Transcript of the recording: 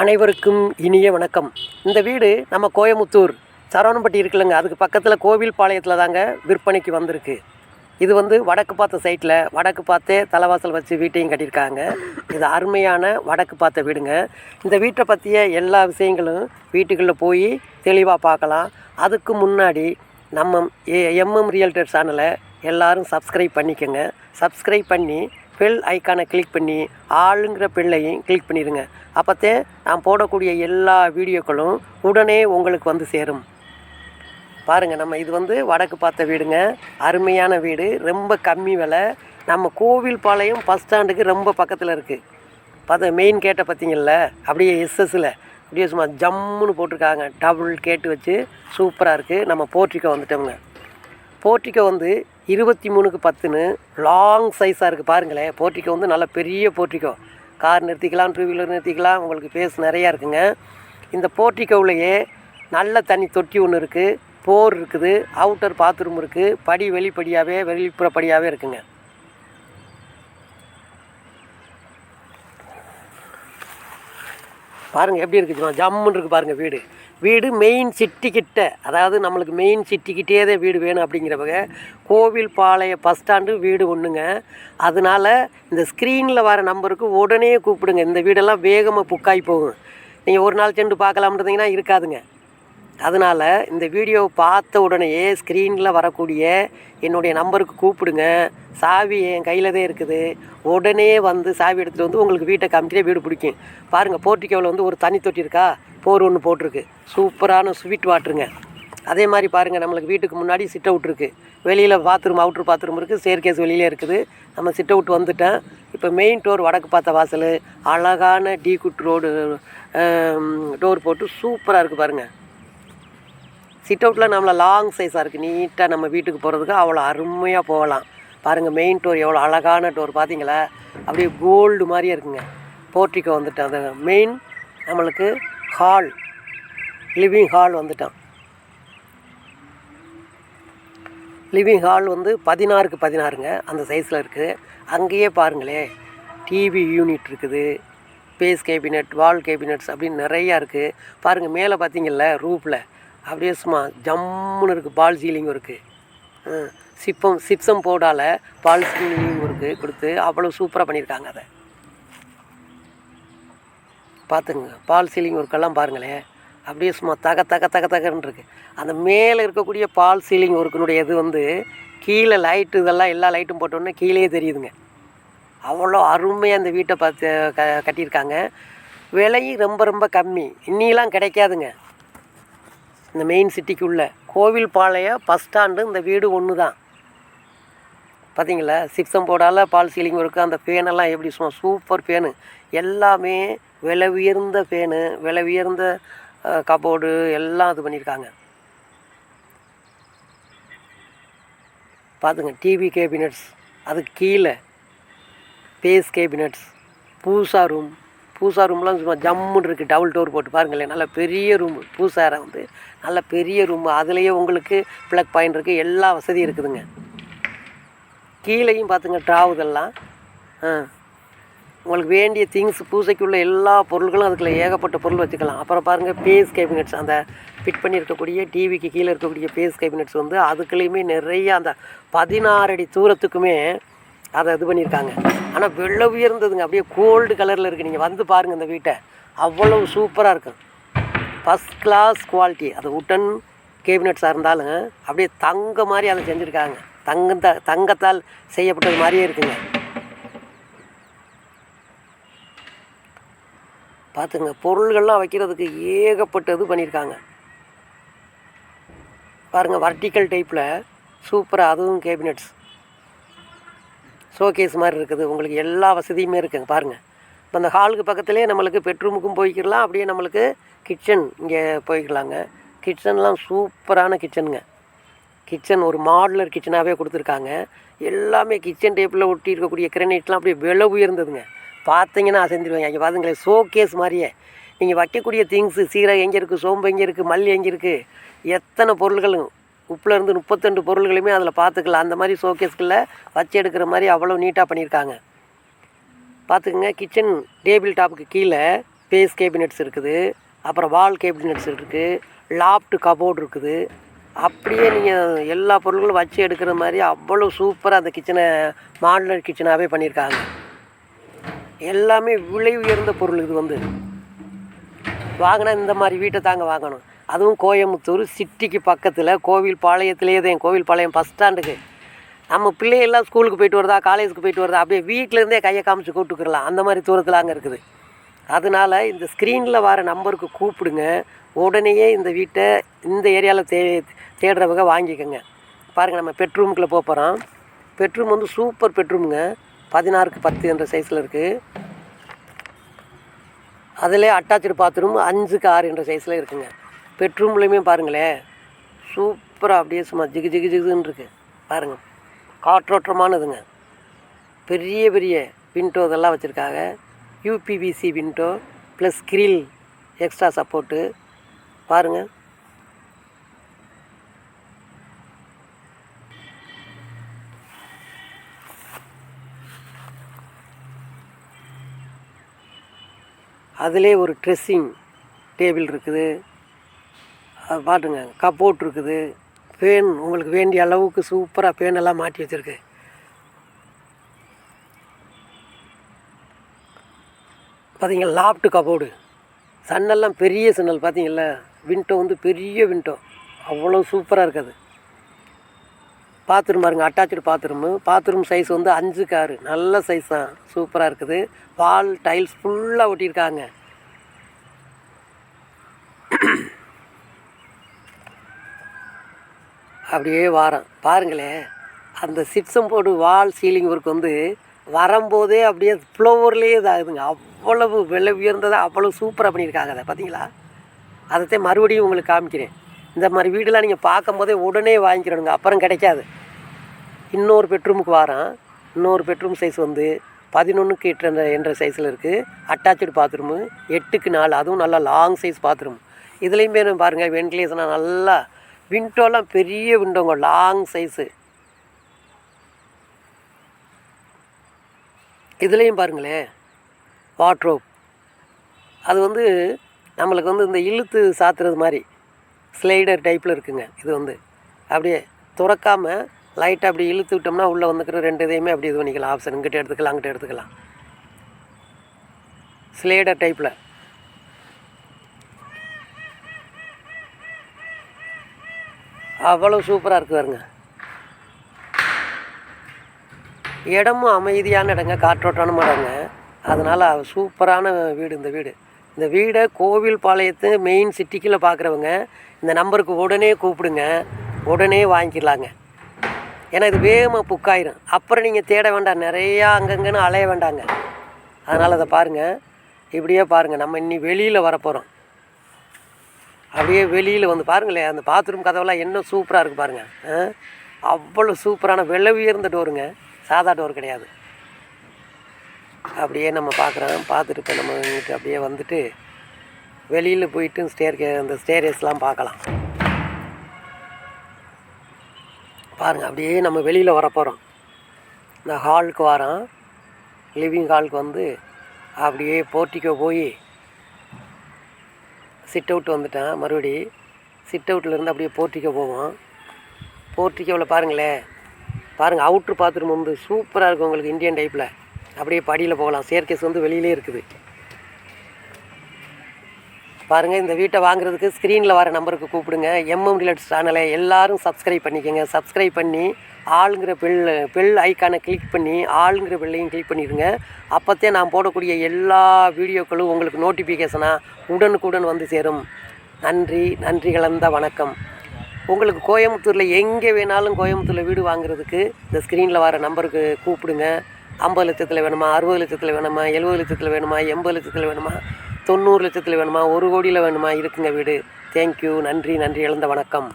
அனைவருக்கும் இனிய வணக்கம். இந்த வீடு நம்ம கோயமுத்தூர் சரவணம்பட்டி இருக்குல்லங்க. அதுக்கு பக்கத்தில் கோவில் பாளையத்தில் தாங்க விற்பனைக்கு வந்திருக்கு. இது வந்து வடக்கு பார்த்த சைட்டில் வடக்கு பார்த்தே தலைவாசல் வச்சு வீட்டையும் கட்டியிருக்காங்க. இது அருமையான வடக்கு பார்த்த வீடுங்க. இந்த வீட்டை பற்றிய எல்லா விஷயங்களும் வீட்டுக்குள்ளே போய் தெளிவாக பார்க்கலாம். அதுக்கு முன்னாடி நம்ம எம்எம் ரியல்டர் சேனலை எல்லோரும் சப்ஸ்கிரைப் பண்ணிக்கோங்க. சப்ஸ்கிரைப் பண்ணி பெல் ஐக்கானை கிளிக் பண்ணி ஆளுங்கிற பெல்லையும் கிளிக் பண்ணிடுங்க அப்போத்தே நான் போடக்கூடிய எல்லா வீடியோக்களும் உடனே உங்களுக்கு வந்து சேரும். பாருங்கள் நம்ம இது வந்து வடக்கு பார்த்த வீடுங்க. அருமையான வீடு ரொம்ப கம்மி விலை. நம்ம கோவில் பாளையம் பஸ் ஸ்டாண்டுக்கு ரொம்ப பக்கத்தில் இருக்குது பார்த்த மெயின் கேட்டை பார்த்தீங்கல்ல அப்படியே எஸ்எஸ்ஸில் அப்படியே சும்மா ஜம்முன்னு போட்டிருக்காங்க. டபுள் கேட்டு வச்சு சூப்பராக இருக்குது நம்ம போர்ட்டிக்கோ வந்துட்டோம்ங்க. போர்ட்டிக்கோ வந்து இருபத்தி மூணுக்கு பத்துன்னு லாங் சைஸாக இருக்குது பாருங்களேன் போர்ட்டிக்கோ வந்து நல்ல பெரிய போர்ட்டிக்கோ கார் நிறுத்திக்கலாம் டூ வீலர் நிறுத்திக்கலாம் உங்களுக்கு பேஸ் நிறையா இருக்குங்க. இந்த போர்ட்டிக்கோவிலேயே நல்ல தண்ணி தொட்டி ஒன்று இருக்குது போர் இருக்குது அவுட்டர் பாத்ரூம் இருக்குது படி வெளிப்படியாகவே வெளிப்புறப்படியாகவே இருக்குங்க. பாருங்கள் எப்படி இருக்குது ஜம்முன்னு இருக்குது பாருங்கள் வீடு. வீடு மெயின் சிட்டி கிட்ட அதாவது நம்மளுக்கு மெயின் சிட்டி கிட்டே தான் வீடு வேணும் அப்படிங்கிறவங்க கோவில் பாளைய பஸ் ஸ்டாண்டு வீடு ஒன்றுங்க அதனால இந்த ஸ்க்ரீனில் வர நம்பருக்கு உடனே கூப்பிடுங்க. இந்த வீடெல்லாம் வேகமாக புக்காகி போகும். நீங்கள் ஒரு நாள் சென்று பார்க்கலாம்ன்றதுங்கன்னா இருக்காதுங்க. அதனால் இந்த வீடியோவை பார்த்த உடனேயே ஸ்க்ரீனில் வரக்கூடிய என்னுடைய நம்பருக்கு கூப்பிடுங்க. சாவி என் கையில் தான் இருக்குது. உடனே வந்து சாவி எடுத்துகிட்டு வந்து உங்களுக்கு வீட்டை காமிக்கிட்டே வீடு பிடிக்கும். பாருங்கள் போர்ட்டிக்கோவில் வந்து ஒரு தண்ணி தொட்டி இருக்கா? போர் ஒன்று போட்டிருக்கு. சூப்பரான ஸ்வீட் வாட்டருங்க. அதே மாதிரி பாருங்கள் நம்மளுக்கு வீட்டுக்கு முன்னாடி சிட் அவுட் இருக்குது வெளியில் பாத்ரூம் அவுட்ரு பாத்ரூம் இருக்குது ஸ்டேர்கேஸ் வெளியிலே இருக்குது. நம்ம சிட் அவுட் வந்துட்டேன் இப்போ மெயின் டோர் வடக்கு பார்த்த வாசல். அழகான டீ குட் ரோடு டோர் போட்டு சூப்பராக இருக்குது பாருங்கள் சிட் அவுட்டில் நம்மளை லாங் சைஸாக இருக்குது நீட்டாக நம்ம வீட்டுக்கு போகிறதுக்கு அவ்வளோ அருமையாக போகலாம். பாருங்கள் மெயின் டோர் எவ்வளோ அழகான டோர் பார்த்தீங்களா அப்படியே கோல்டு மாதிரியே இருக்குங்க. போர்ட்டிக்கோ வந்துட்டோம் அந்த மெயின் நம்மளுக்கு ஹால் லிவிங் ஹால் வந்துட்டோம் லிவிங் ஹால் வந்து பதினாறுக்கு பதினாறுங்க. அந்த சைஸில் இருக்குது அங்கேயே பாருங்களே டிவி யூனிட் இருக்குது. பேஸ் கேபினெட் வால் கேபினெட்ஸ் அப்படின்னு நிறையா இருக்குது பாருங்கள் மேலே பார்த்தீங்கல்ல ரூஃபில் அப்படியே சும்மா ஜம்முன்னு இருக்குது பால் சீலிங் இருக்குது சிப்பம் சிப்சம் போடால பால் சீலிங் இருக்குது கொடுத்து அவ்வளோ சூப்பராக பண்ணியிருக்காங்க அதை. பார்த்துங்க பால் சீலிங் ஒர்க்கெல்லாம் பாருங்களேன் அப்படியே சும்மா தக தக தக தகன்னு இருக்குது அந்த மேலே இருக்கக்கூடிய பால் சீலிங் ஒர்க்கினுடைய இது வந்து கீழே லைட்டு இதெல்லாம் எல்லா லைட்டும் போட்டோன்னே கீழே தெரியுதுங்க. அவ்வளோ அருமையாக அந்த வீட்டை பார்த்து க கட்டியிருக்காங்க. விலையும் ரொம்ப ரொம்ப கம்மி. இன்னிலாம் கிடைக்காதுங்க. இந்த மெயின் சிட்டிக்குள்ளே கோவில்பாளையம் பஸ் ஸ்டாண்டு இந்த வீடு ஒன்று தான் பார்த்தீங்களா சிப்சம் போர்டால் பால் சீலிங் ஒர்க்கு அந்த ஃபேனெல்லாம் எப்படி சொன்னோம் சூப்பர் ஃபேனு எல்லாமே விலை உயர்ந்த ஃபேனு விலை உயர்ந்த கபோர்டு எல்லாம் இது பண்ணியிருக்காங்க. பார்த்துங்க டிவி கேபினட்ஸ் அதுக்கு கீழே base cabinets pooja room pooja ரூம்லாம் சும்மா ஜம்முன்னு இருக்குது டபுள் டோர் போட்டு பாருங்களேன். நல்ல பெரிய ரூம் பூசாரை வந்து. நல்ல பெரிய ரூம் அதுலேயே உங்களுக்கு ப்ளக் பாயிண்ட் இருக்குது எல்லா வசதியும் இருக்குதுங்க. கீழேயும் பார்த்துங்க ட்ராவுதெல்லாம் ஆ. உங்களுக்கு வேண்டிய திங்ஸ் பூசைக்குள்ள எல்லா பொருள்களும் அதுக்குள்ள ஏகப்பட்ட பொருள் வச்சுக்கலாம். அப்புறம் பாருங்கள் பேஸ் கேபினெட்ஸ் அந்த ஃபிட் பண்ணியிருக்கக்கூடிய டிவிக்கு கீழே இருக்கக்கூடிய பேஸ் கேபினெட்ஸ் வந்து அதுக்குள்ளேயுமே நிறைய அந்த பதினாறு அடி தூரத்துக்குமே அதை இது பண்ணியிருக்காங்க. ஆனால் வெள்ளை உயர்ந்ததுங்க. அப்படியே கோல்டு கலரில் இருக்குது நீங்கள் வந்து பாருங்கள் இந்த வீட்டை. அவ்வளவு சூப்பராக இருக்கும். ஃபஸ்ட் கிளாஸ் குவாலிட்டி அது உட்டன் கேபினட்ஸாக இருந்தாலும் அப்படியே தங்க மாதிரி அதை செஞ்சுருக்காங்க. தங்கத்த தங்கத்தால் செய்யப்பட்டது மாதிரியே இருக்குங்க. பார்த்துங்க பொருள்கள்லாம் வைக்கிறதுக்கு ஏகப்பட்டது பண்ணியிருக்காங்க. பாருங்கள் வர்டிக்கல் டைப்பில் சூப்பராக அதுவும் கேபினட்ஸ் ஷோகேஸ் மாதிரி இருக்குது. உங்களுக்கு எல்லா வசதியுமே இருக்குங்க. பாருங்கள் இப்போ அந்த ஹாலுக்கு பக்கத்துலேயே நம்மளுக்கு பெட்ரூமுக்கும் போய்க்கிடலாம். அப்படியே நம்மளுக்கு கிச்சன் இங்கே போய்க்கலாங்க. கிச்சன்லாம் சூப்பரான கிச்சனுங்க கிச்சன் ஒரு மாடுலர் கிச்சனாகவே கொடுத்துருக்காங்க. எல்லாமே கிச்சன் டேப்பில் ஒட்டி இருக்கக்கூடிய கிரனைட்லாம் அப்படியே விலை உயர்ந்ததுங்க. பார்த்தீங்கன்னா அசைந்துருவாங்க இங்கே பாருங்களேன் ஷோகேஸ் மாதிரியே. நீங்கள் வைக்கக்கூடிய திங்ஸு சீரகம் எங்கே இருக்குது சோம்பு எங்கே இருக்குது மல்லி எங்கே இருக்குது எத்தனை பொருள்களும் உப்பில் இருந்து முப்பத்தெண்டு பொருள்களையுமே அதில் பார்த்துக்கலாம் அந்த மாதிரி ஷோகேஸ்களில் வச்சு எடுக்கிற மாதிரி அவ்வளோ நீட்டாக பண்ணியிருக்காங்க பார்த்துக்குங்க கிச்சன் டேபிள் டாப்புக்கு கீழே ஸ்பேஸ் கேபினெட்ஸ் இருக்குது. அப்புறம் வால் கேபினெட்ஸ் இருக்குது லாப்ட் கபோர்டு இருக்குது. அப்படியே நீங்கள் எல்லா பொருள்களும் வச்சு எடுக்கிற மாதிரி அவ்வளோ சூப்பராக அந்த கிச்சனை மாடலர் கிச்சனாகவே பண்ணியிருக்காங்க எல்லாமே விலை உயர்ந்த பொருள் இது வந்து. வாங்கினா இந்த மாதிரி வீட்டை தாங்க வாங்கணும். அதுவும் கோயம்புத்தூர் சிட்டிக்கு பக்கத்தில் கோவில் பாளையத்திலே தான் கோவில் பாளையம் பஸ் ஸ்டாண்டுக்கு நம்ம பிள்ளைகள்லாம் ஸ்கூலுக்கு போயிட்டு வருதா காலேஜுக்கு போயிட்டு வருதா அப்படியே வீட்டிலேருந்தே கையை காமிச்சு கூப்பிட்டுக்கிறலாம். அந்த மாதிரி தூரத்தில் அங்கே இருக்குது. அதனால் இந்த ஸ்க்ரீனில் வர நம்பருக்கு கூப்பிடுங்க. உடனேயே இந்த வீட்டை இந்த ஏரியாவில் தே தேடுறவங்க வாங்கிக்கோங்க. பாருங்கள் நம்ம பெட்ரூமுக்குள்ளே போக போகிறோம் பெட்ரூம் வந்து சூப்பர் பெட்ரூமுங்க. பதினாறுக்கு பத்து என்ற சைஸில் இருக்குது அதிலே அட்டாச்சு பாத்ரூம் அஞ்சுக்கு ஆறு என்ற சைஸில் இருக்குங்க. பெட்ரூம்லேயுமே பாருங்களேன் சூப்பராக அப்படியே சும்மா ஜிகு ஜிகு ஜிகுன்னு இருக்குது பாருங்கள் காற்றோட்டமானதுங்க. பெரிய பெரிய விண்டோ இதெல்லாம் வச்சுருக்காங்க. UPVC window plus grill extra support. பாருங்கள் அதிலே ஒரு ட்ரெஸ்ஸிங் டேபிள் இருக்குது. அது பாட்டுங்க கப்போர்ட் இருக்குது ஃபேன் உங்களுக்கு வேண்டிய அளவுக்கு சூப்பராக ஃபேன் எல்லாம் மாட்டி வச்சுருக்கு. பார்த்தீங்களா லாப்டு கபோர்டு சன்னெல்லாம் பெரிய சன்னல் பார்த்தீங்களா விண்டோ வந்து பெரிய விண்டோ அவ்வளோ சூப்பராக இருக்குது. பாத்ரூம் பாருங்க அட்டாச்சு பாத்ரூமு பாத்ரூம் சைஸ் வந்து அஞ்சு காரு நல்ல சைஸ் தான். சூப்பராக இருக்குது. வால் டைல்ஸ் ஃபுல்லாக ஒட்டியிருக்காங்க. அப்படியே வாரம் பாருங்களேன். அந்த gypsum board wall ceiling work வந்து வரும்போதே அப்படியே ஃப்ளோவர்லேயே இதாகுதுங்க. அவ்வளவு விலை உயர்ந்ததாக அவ்வளோ சூப்பராக பண்ணியிருக்காங்க அதை பார்த்தீங்களா? அதைத்தான் மறுபடியும் உங்களுக்கு காமிக்கிறேன். இந்த மாதிரி வீடெலாம் நீங்கள் பார்க்கும்போதே உடனே வாங்கிக்கிறணுங்க. அப்புறம் கிடைக்காது. இன்னொரு பெட்ரூமுக்கு வாரம் இன்னொரு பெட்ரூம் சைஸ் வந்து பதினொன்றுக்கு எட்டு என்ற என்ற சைஸில் இருக்குது அட்டாச்சு பாத்ரூமு எட்டுக்கு நாலு. அதுவும் நல்லா லாங் சைஸ் பாத்ரூம். இதுலேயுமே பாருங்கள் வென்டிலேஷனாக நல்லா விண்டோலாம் பெரிய விண்டோங்க லாங் சைஸு இதுலேயும் பாருங்களேன் வாட்ரோப் அது வந்து நம்மளுக்கு வந்து இந்த இழுத்து சாத்துறது மாதிரி ஸ்லைடர் டைப்பில் இருக்குங்க இது வந்து. அப்படியே துறக்காமல் லைட்டாக அப்படி இழுத்து விட்டோம்னா உள்ளே வந்துக்கிற ரெண்டு இதையுமே அப்படி இது பண்ணிக்கலாம் ஆப்ஷன் இங்கிட்ட எடுத்துக்கலாம் அங்கிட்ட எடுத்துக்கலாம். ஸ்லைடர் டைப்பில் அவ்வளோ சூப்பராக இருக்குது பாருங்க. இடமும் அமைதியான இடங்க காற்றோட்டமான இடங்க அதனால் சூப்பரான வீடு இந்த வீடு. இந்த வீடை கோவில் பாளையத்து மெயின் சிட்டிக்குள்ளே பார்க்குறவங்க இந்த நம்பருக்கு உடனே கூப்பிடுங்க. உடனே வாங்கிக்கலாங்க. ஏன்னா இது வேகமாக புக்காயிரும் அப்புறம் நீங்கள் தேட வேண்டாம். நிறையா அங்கங்கன்னு அலைய வேண்டாங்க. அதனால் அதை பாருங்கள் இப்படியே பாருங்கள் நம்ம இன்னி வெளியில் வரப்போகிறோம் அப்படியே வெளியில் வந்து பாருங்களேன் அந்த பாத்ரூம் கதவெல்லாம் என்ன சூப்பராக இருக்குது பாருங்கள் ஆ? அவ்வளோ சூப்பரான விலை உயர்ந்த டோருங்க சாதா டோர் கிடையாது. அப்படியே நம்ம பார்க்குறோம் பார்த்துட்டு இப்போ நம்ம இங்கிட்டு அப்படியே வந்துட்டு வெளியில் போயிட்டு ஸ்டேர் அந்த ஸ்டேரியஸ்லாம் பார்க்கலாம். பாருங்கள் அப்படியே நம்ம வெளியில் வரப்போகிறோம் இந்த ஹாலுக்கு வரோம். லிவிங் ஹாலுக்கு வந்து அப்படியே போர்ட்டிக்கோ போய் சிட் அவுட் வந்துட்டேன். மறுபடி சிட் அவுட்லேருந்து அப்படியே போர்ட்டிக்கோ போவோம். போர்ட்டிக்கோவில் பாருங்களேன். பாருங்கள் அவுட்ரு பாத்ரூம் வந்து சூப்பராக இருக்கும் உங்களுக்கு இந்தியன் டைப்பில் அப்படியே படியில் போகலாம். சேர்க்கேஸ் வந்து வெளியிலே இருக்குது. பாருங்கள் இந்த வீட்டை வாங்குறதுக்கு ஸ்க்ரீனில் வர நம்பருக்கு கூப்பிடுங்க. எம்எம் ரிலேட்ஸ் சேனலை எல்லோரும் சப்ஸ்கிரைப் பண்ணிக்கோங்க. சப்ஸ்கிரைப் பண்ணி ஆளுங்கிற பெல் பெல் ஐக்கானை கிளிக் பண்ணி ஆளுங்கிற பெல்லையும் கிளிக் பண்ணிடுங்க. அப்போத்தே நான் போடக்கூடிய எல்லா வீடியோக்களும் உங்களுக்கு நோட்டிஃபிகேஷனாக உடனுக்குடன் வந்து சேரும். நன்றி நன்றி கலந்த வணக்கம். உங்களுக்கு கோயம்புத்தூரில் எங்கே வேணாலும் கோயம்புத்தூரில் வீடு வாங்குறதுக்கு இந்த ஸ்க்ரீனில் வர நம்பருக்கு கூப்பிடுங்க. ஐம்பது லட்சத்தில் வேணுமா அறுபது லட்சத்தில் வேணுமா எழுபது லட்சத்தில் வேணுமா எண்பது லட்சத்தில் வேணுமா தொண்ணூறு லட்சத்தில் வேணுமா ஒரு கோடியில் வேணுமா இருக்குங்க வீடு. தேங்க்யூ நன்றி நன்றி இழந்த வணக்கம்.